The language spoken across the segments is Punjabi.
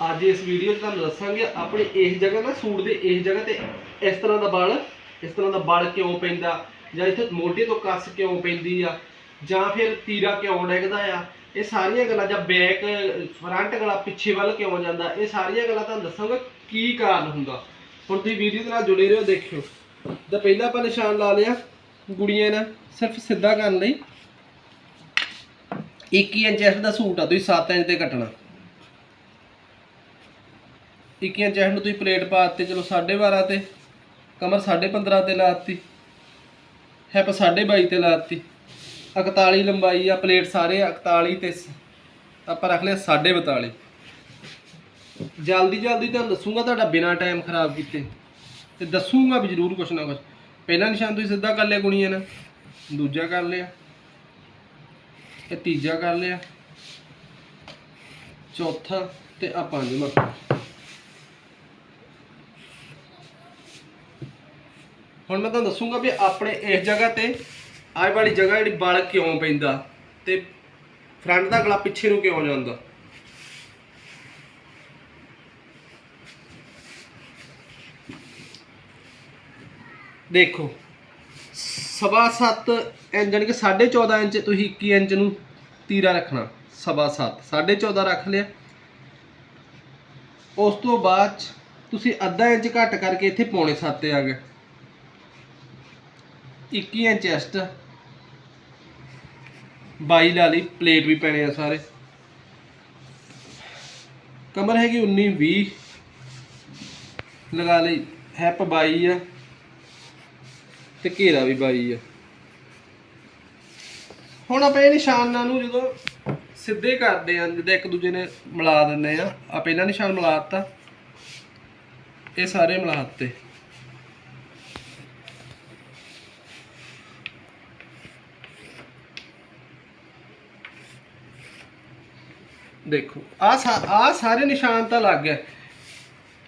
ਅੱਜ ਇਸ ਵੀਡੀਓ 'ਚ ਤੁਹਾਨੂੰ ਦੱਸਾਂਗੇ ਆਪਣੇ ਇਸ ਜਗ੍ਹਾ ਨਾ ਸੂਟ ਦੇ ਇਸ ਜਗ੍ਹਾ ਤੇ ਇਸ ਤਰ੍ਹਾਂ ਦਾ ਬਲ, ਇਸ ਤਰ੍ਹਾਂ ਦਾ ਬਲ ਕਿਉਂ ਪੈਂਦਾ ਜਾਂ ਇੱਥੇ ਮੋਢੇ ਤੋਂ ਕੱਸ ਕਿਉਂ ਪੈਂਦੀ ਆ ਜਾਂ ਫਿਰ ਤੀਰਾ ਕਿਉਂ ਡਿੱਗਦਾ ਆ? ਇਹ ਸਾਰੀਆਂ ਗੱਲਾਂ ਜਾਂ ਬੈਕ ਫਰੰਟ ਗਲਾ ਪਿੱਛੇ ਵੱਲ ਕਿਉਂ ਜਾਂਦਾ? ਇਹ ਸਾਰੀਆਂ ਗੱਲਾਂ ਤੁਹਾਨੂੰ ਦੱਸਾਂਗਾ ਕੀ ਕਾਰਨ ਹੁੰਦਾ। ਹੁਣ ਤੁਸੀਂ ਵੀਡੀਓ ਦੇ ਨਾਲ ਜੁੜੇ ਰਹੋ, ਦੇਖਿਓ। ਤਾਂ ਪਹਿਲਾਂ ਆਪਾਂ ਨਿਸ਼ਾਨ ਲਾ ਲਿਆ। ਗੁੜੀਆਂ ਨੇ ਸਿਰਫ ਸਿੱਧਾ ਕਰਨ ਲਈ 21 ਇੰਚ ਐਸ ਦਾ ਸੂਟ ਆ, ਤੁਸੀਂ 7 ਇੰਚ ਤੇ ਕੱਟਣਾ। 21 ਚਹਿਣ ਨੂੰ ਤੁਸੀਂ ਪਲੇਟ ਪਾ ਦਿੱਤੇ, ਚਲੋ 12.5 ਤੇ, ਕਮਰ 15.5 ਤੇ ਲਾਤੀ ਹੈਪ 22.5 ਤੇ ਲਾਤੀ 41 ਲੰਬਾਈ ਆ, ਪਲੇਟ ਸਾਰੇ 41 ਤੇ ਸ- ਆਪਾਂ ਰੱਖ ਲਿਆ 42.5 ਜਲਦੀ ਜਲਦੀ ਤੁਹਾਨੂੰ ਦੱਸੂਗਾ ਤੁਹਾਡਾ ਬਿਨਾ ਟਾਈਮ ਖਰਾਬ ਕੀਤੇ, ਤੇ ਦੱਸੂਗਾ ਵੀ ਜ਼ਰੂਰ ਕੁਛ ਨਾ ਕੁਛ। ਪਹਿਲਾ ਨਿਸ਼ਾਨ ਤੁਸੀਂ ਸਿੱਧਾ ਕਰ ਲਿਆ ਗੁਣੀਆਂ ਨਾਲ, ਦੂਜਾ ਕਰ ਲਿਆ, ਇਹ ਤੀਜਾ ਕਰ ਲਿਆ, ਚੌਥਾ ਤੇ ਆ ਪੰਜਵਾਂ ਹੁਣ ਮੈਂ ਤੁਹਾਨੂੰ ਦੱਸੂਗਾ ਵੀ ਆਪਣੇ ਇਸ ਜਗ੍ਹਾ ਤੇ ਆਹ ਵਾਲੀ ਜਗ੍ਹਾ ਜਿਹੜੀ ਬਲ ਕਿਉਂ ਪੈਂਦਾ ਤੇ ਫਰੰਟ ਦਾ ਗਲਾ ਪਿੱਛੇ ਨੂੰ ਕਿਉਂ ਜਾਂਦਾ? ਦੇਖੋ, ਸਵਾ 7 ਇੰਚ, ਜਾਣੀ ਕਿ 14.5 ਇੰਚ, ਤੁਸੀਂ 21 ਇੰਚ ਨੂੰ ਤੀਰਾ ਰੱਖਣਾ, ਸਵਾ 7 14.5 ਰੱਖ ਲਿਆ। ਉਸ ਤੋਂ ਬਾਅਦ 'ਚ ਤੁਸੀਂ ਅੱਧਾ ਇੰਚ ਘੱਟ ਕਰਕੇ ਇੱਥੇ ਪੌਣੇ 7 ਤੇ ਆ ਗਏ। 21 ਇੰਚ ਐਸਟ 22 ਲਾ ਲਈ ਪਲੇਟ ਵੀ ਪੈਣੇ ਆ ਸਾਰੇ। ਕਮਰ ਹੈਗੀ 19 20 ਲਗਾ ਲਈ ਹੈਪ 22 ਆ। ਤੇ ਘੇਰਾ ਵੀ 22 ਆ। ਹੁਣ ਆਪਾਂ ਇਹ ਨਿਸ਼ਾਨਾਂ ਨੂੰ ਜਦੋਂ ਸਿੱਧੇ ਕਰਦੇ ਆ, ਜਦੋਂ ਇੱਕ ਦੂਜੇ ਨੇ ਮਿਲਾ ਦਿੰਦੇ ਆ ਆ ਪਹਿਲਾ ਨਿਸ਼ਾਨ ਮਿਲਾ ਦਿੱਤਾ। ਇਹ ਸਾਰੇ ਮਿਲਾ ਦਿੱਤੇ। ਦੇਖੋ ਆ ਆ ਸਾਰੇ ਨਿਸ਼ਾਨ ਤਾਂ ਲੱਗ ਗਏ।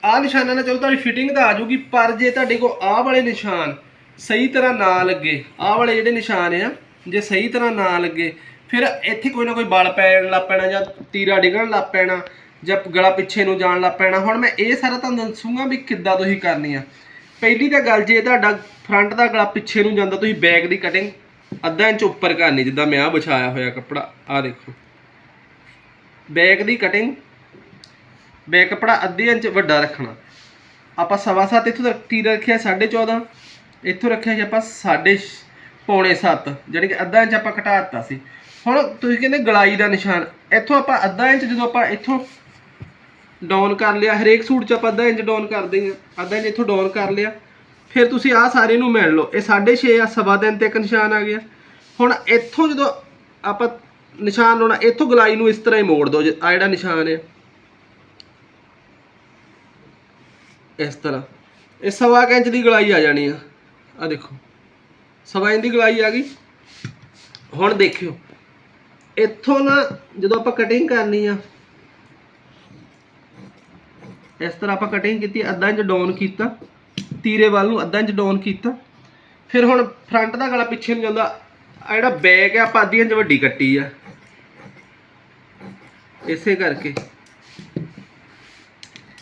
ਆ ਨਿਸ਼ਾਨਾਂ ਨਾਲ ਚਲੋ ਤੁਹਾਡੀ ਫਿਟਿੰਗ ਤਾਂ ਆ ਜਾਊਗੀ, ਪਰ ਜੇ ਤੁਹਾਡੇ ਕੋਲ ਆਹ ਵਾਲੇ ਨਿਸ਼ਾਨ ਸਹੀ ਤਰ੍ਹਾਂ ਨਾ ਲੱਗੇ, ਆਹ ਵਾਲੇ ਜਿਹੜੇ ਨਿਸ਼ਾਨ ਆ, ਜੇ ਸਹੀ ਤਰ੍ਹਾਂ ਨਾ ਲੱਗੇ, ਫਿਰ ਇੱਥੇ ਕੋਈ ਨਾ ਕੋਈ ਬਲ ਪੈਣ ਲੱਗ ਪੈਣਾ ਜਾਂ ਤੀਰਾ ਡਿੱਗਣ ਲੱਗ ਪੈਣਾ ਜਾਂ ਗਲਾ ਪਿੱਛੇ ਨੂੰ ਜਾਣ ਲੱਗ ਪੈਣਾ। ਹੁਣ ਮੈਂ ਇਹ ਸਾਰਾ ਤੁਹਾਨੂੰ ਦੱਸੂਗਾ ਵੀ ਕਿੱਦਾਂ ਤੁਸੀਂ ਕਰਨੀ ਆ। ਪਹਿਲੀ ਤਾਂ ਗੱਲ, ਜੇ ਤੁਹਾਡਾ ਫਰੰਟ ਦਾ ਗਲਾ ਪਿੱਛੇ ਨੂੰ ਜਾਂਦਾ, ਤੁਸੀਂ ਬੈਕ ਦੀ ਕਟਿੰਗ ਅੱਧਾ ਇੰਚ ਉੱਪਰ ਕਰਨੀ, ਜਿੱਦਾਂ ਮੈਂ ਆ ਵਿਛਾਇਆ ਹੋਇਆ ਕੱਪੜਾ ਆ ਦੇਖੋ। ਬੈਕ ਦੀ ਕਟਿੰਗ ਬੈਕ ਕਪੜਾ ਅੱਧੇ ਇੰਚ ਵੱਡਾ ਰੱਖਣਾ। ਆਪਾਂ ਸਵਾ ਸੱਤ ਇੱਥੋਂ ਤੱਕ ਤੀਰ ਰੱਖਿਆ? 14.5 ਇੱਥੋਂ ਰੱਖਿਆ ਸੀ ਆਪਾਂ ਸਾਢੇ ਪੌਣੇ 7 ਜਿਹੜੀ ਕਿ ਅੱਧਾ ਇੰਚ ਆਪਾਂ ਘਟਾ ਦਿੱਤਾ ਸੀ। ਹੁਣ ਤੁਸੀਂ ਕਹਿੰਦੇ ਗਲਾਈ ਦਾ ਨਿਸ਼ਾਨ, ਇੱਥੋਂ ਆਪਾਂ ਅੱਧਾ ਇੰਚ ਜਦੋਂ ਆਪਾਂ ਇੱਥੋਂ ਡਾਊਨ ਕਰ ਲਿਆ, ਹਰੇਕ ਸੂਟ 'ਚ ਆਪਾਂ ਅੱਧਾ ਇੰਚ ਡਾਊਨ ਕਰਦੇ ਹਾਂ ਅੱਧਾ ਇੰਚ ਇੱਥੋਂ ਡਾਊਨ ਕਰ ਲਿਆ, ਫਿਰ ਤੁਸੀਂ ਆਹ ਸਾਰੇ ਨੂੰ ਮਿਲ ਲਓ। ਇਹ 6.5 ਆ, ਸਵਾ ਦਿਨ ਤੇ ਇੱਕ ਨਿਸ਼ਾਨ ਆ ਗਿਆ। ਹੁਣ ਇੱਥੋਂ ਜਦੋਂ ਆਪਾਂ ਨਿਸ਼ਾਨ ਲਾਉਣਾ, ਇੱਥੋਂ ਗਲਾਈ ਨੂੰ ਇਸ ਤਰ੍ਹਾਂ ਹੀ ਮੋੜ ਦਿਓ ਆ ਜਿਹੜਾ ਨਿਸ਼ਾਨ ਹੈ। ਇਸ ਤਰ੍ਹਾਂ। ਇਹ ਸਵਾ ਕੁ ਇੰਚ ਦੀ ਗਲਾਈ ਆ ਜਾਣੀ ਆ। ਆ ਦੇਖੋ। ਸਵਾ ਇੰਚ ਦੀ ਗਲਾਈ ਆ ਗਈ। ਹੁਣ ਦੇਖਿਓ। ਇੱਥੋਂ ਨਾ ਜਦੋਂ ਆਪਾਂ ਕਟਿੰਗ ਕਰਨੀ ਆ, ਇਸ ਤਰ੍ਹਾਂ ਆਪਾਂ ਕਟਿੰਗ ਕੀਤੀ, ਅੱਧਾ ਇੰਚ ਡਾਊਨ ਕੀਤਾ। ਤੀਰੇ ਵੱਲ ਨੂੰ ਅੱਧਾ ਇੰਚ ਡਾਊਨ ਕੀਤਾ। ਫਿਰ ਹੁਣ ਫਰੰਟ ਦਾ ਗਲਾ ਪਿੱਛੇ ਨੂੰ ਜਾਂਦਾ। ਆ ਜਿਹੜਾ ਬੈਗ ਆ, ਆਪਾਂ ਅੱਧੀ ਇੰਚ ਵੱਡੀ ਕੱਟੀ ਆ। ਇਸੇ ਕਰਕੇ।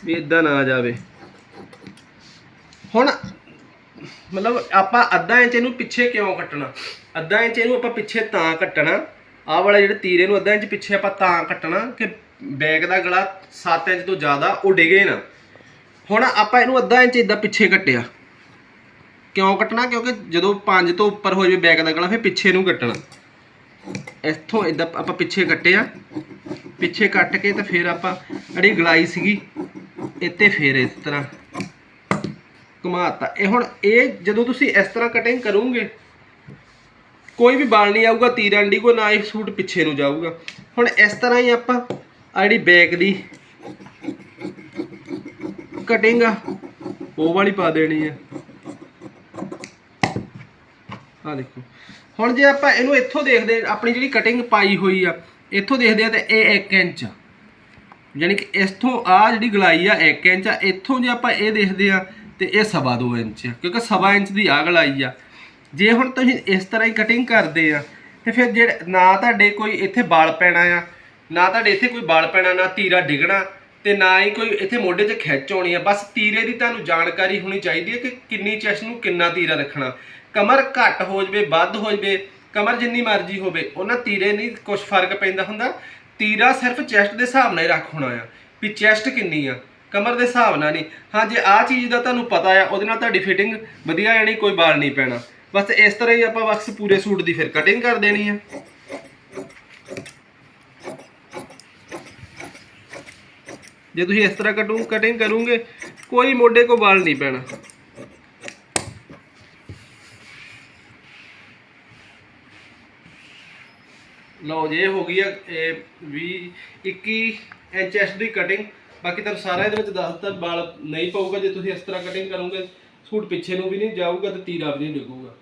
ਵੀ ਇਦਾਂ ਨਾ ਜਾਵੇ। ਹੁਣ, ਮਤਲਬ ਆਪਾਂ ਅੱਧਾ ਇੰਚ ਇਹਨੂੰ ਪਿੱਛੇ ਕਿਉਂ ਕੱਟਣਾ? ਅੱਧਾ ਇੰਚ ਇਹਨੂੰ ਆਪਾਂ ਪਿੱਛੇ ਤਾਂ ਕੱਟਣਾ। ਆਹ ਵਾਲਾ ਜਿਹੜੇ ਤੀਰੇ ਨੂੰ ਅੱਧਾ ਇੰਚ ਪਿੱਛੇ ਆਪਾਂ ਤਾਂ ਕੱਟਣਾ ਕਿ ਬੈਗ ਦਾ ਗਲਾ 7 ਇੰਚ ਤੋਂ ਜ਼ਿਆਦਾ ਉਹ ਡਿਗੇ ਨਾ। ਹੁਣ ਆਪਾਂ ਇਹਨੂੰ ਅੱਧਾ ਇੰਚ ਇਦਾਂ ਪਿੱਛੇ ਕੱਟਿਆ। ਕਿਉਂ ਕੱਟਣਾ? ਕਿਉਂਕਿ ਜਦੋਂ 5 ਤੋਂ ਉੱਪਰ ਹੋ ਜਾਵੇ ਬੈਕ ਦਾ ਗਲਾ, ਫਿਰ ਪਿੱਛੇ ਨੂੰ ਕੱਟਣਾ। ਇੱਥੋਂ ਇਦਾਂ ਆਪਾਂ ਪਿੱਛੇ ਕੱਟਿਆ ਪਿੱਛੇ ਕੱਟ ਕੇ ਤਾਂ ਫਿਰ ਆਪਾਂ ਜਿਹੜੀ ਗਲਾਈ ਸੀਗੀ, ਇੱਥੇ ਫਿਰ ਇਸ ਤਰ੍ਹਾਂ ਘੁਮਾਤਾ। ਇਹ ਹੁਣ ਇਹ ਜਦੋਂ ਤੁਸੀਂ ਇਸ ਤਰ੍ਹਾਂ ਕਟਿੰਗ ਕਰੋਗੇ, ਕੋਈ ਵੀ ਬਾਲ ਨਹੀਂ ਆਊਗਾ, ਤੀਰ ਅੰਡੀ ਕੋ ਨਾ ਇਹ ਸੂਟ ਪਿੱਛੇ ਨੂੰ ਜਾਊਗਾ। ਹੁਣ ਇਸ ਤਰ੍ਹਾਂ ਹੀ ਆਪਾਂ ਆ ਜਿਹੜੀ ਬੈਕ ਦੀ ਕਟਿੰਗ ਆ, ਉਹ ਵਾਲੀ ਪਾ ਦੇਣੀ ਆ। ਆ ਦੇਖੋ। ਹੁਣ ਜੇ ਆਪਾਂ ਇਹਨੂੰ ਇੱਥੋਂ ਦੇਖਦੇ, ਆਪਣੀ ਜਿਹੜੀ ਕਟਿੰਗ ਪਾਈ ਹੋਈ ਆ, ਇੱਥੋਂ ਦੇਖਦੇ ਆ ਤੇ ਇਹ 1 ਇੰਚ ਆ। ਯਾਨੀ ਕਿ ਇਥੋਂ ਆ ਜਿਹੜੀ ਗਲਾਈ ਆ 1 ਇੰਚ ਆ। ਇੱਥੋਂ ਜੇ ਆਪਾਂ ਇਹ ਦੇਖਦੇ ਆ ਤੇ ਇਹ ਸਵਾ 2 ਇੰਚ ਆ, ਕਿਉਂਕਿ ਸਵਾ ਇੰਚ ਦੀ ਆ ਗਲਾਈ ਆ। ਜੇ ਹੁਣ ਤੁਸੀਂ ਇਸ ਤਰ੍ਹਾਂ ਹੀ ਕਟਿੰਗ ਕਰਦੇ ਆ, ਤੇ ਫਿਰ ਜਿਹੜੇ ਨਾ ਤੁਹਾਡੇ ਕੋਈ ਇੱਥੇ ਬਾਲ ਪੈਣਾ ਆ, ਨਾ ਤੁਹਾਡੇ ਇੱਥੇ ਕੋਈ ਬਾਲ ਪੈਣਾ, ਨਾ ਤੀਰਾ ਡਿੱਗਣਾ, ਤੇ ਨਾ ਹੀ ਕੋਈ ਇੱਥੇ ਮੋਢੇ 'ਚ ਖਿੱਚ ਆਉਣੀ ਆ, ਬਸ ਤੀਰੇ ਦੀ ਤੁਹਾਨੂੰ ਜਾਣਕਾਰੀ ਹੋਣੀ ਚਾਹੀਦੀ ਹੈ ਕਿ ਕਿੰਨੀ ਚੈਸਟ ਨੂੰ ਕਿੰਨਾ ਤੀਰਾ ਰੱਖਣਾ। ਕਮਰ ਘੱਟ ਹੋ ਜਵੇ, ਵੱਧ ਹੋ ਜਵੇ, ਕਮਰ ਜਿੰਨੀ ਮਰਜ਼ੀ ਹੋਵੇ, ਉਹਨਾਂ ਤੀਰੇ ਨਹੀਂ ਕੁਝ ਫ਼ਰਕ ਪੈਂਦਾ ਹੁੰਦਾ। ਤੀਰਾ ਸਿਰਫ ਚੈਸਟ ਦੇ ਹਿਸਾਬ ਨਾਲ ਹੀ ਰੱਖ ਹੋਣਾ ਆ, ਵੀ ਚੈਸਟ ਕਿੰਨੀ ਆ, ਕਮਰ ਦੇ ਹਿਸਾਬ ਨਾਲ ਨਹੀਂ। ਹਾਂ, ਜੇ ਆ ਚੀਜ਼ ਦਾ ਤੁਹਾਨੂੰ ਪਤਾ ਆ, ਉਹਦੇ ਨਾਲ ਤੁਹਾਡੀ ਫਿਟਿੰਗ ਵਧੀਆ ਜਾਣੀ, ਕੋਈ ਬਾਲ ਨਹੀਂ ਪੈਣਾ। ਬਸ ਇਸ ਤਰ੍ਹਾਂ ਹੀ ਆਪਾਂ ਬਸ ਪੂਰੇ ਸੂਟ ਦੀ ਫਿਰ ਕਟਿੰਗ ਕਰ ਦੇਣੀ ਆ। ਜੇ ਤੁਸੀਂ ਇਸ ਤਰ੍ਹਾਂ ਕਟੂ ਕਟਿੰਗ ਕਰੋਗੇ, ਕੋਈ ਮੋਢੇ ਕੋ ਵਾਲ ਨਹੀਂ ਪੈਣਾ। ਲਓ ਜੇ ਹੋ ਗਈ ਆ, ਇਹ 20 21 ਇੰਚ ਐਸ ਦੀ ਕਟਿੰਗ ਬਾਕੀ ਤੁਹਾਨੂੰ ਸਾਰਾ ਇਹਦੇ ਵਿੱਚ ਦੱਸਤਾ ਵਾਲ ਨਹੀਂ ਪਊਗਾ ਜੇ ਤੁਸੀਂ ਇਸ ਤਰ੍ਹਾਂ ਕਟਿੰਗ ਕਰੋਗੇ, ਸੂਟ ਪਿੱਛੇ ਨੂੰ ਵੀ ਨਹੀਂ ਜਾਊਗਾ ਤੇ ਤੀਰਾ ਵੀ ਨਹੀਂ ਡਿੱਗੂਗਾ।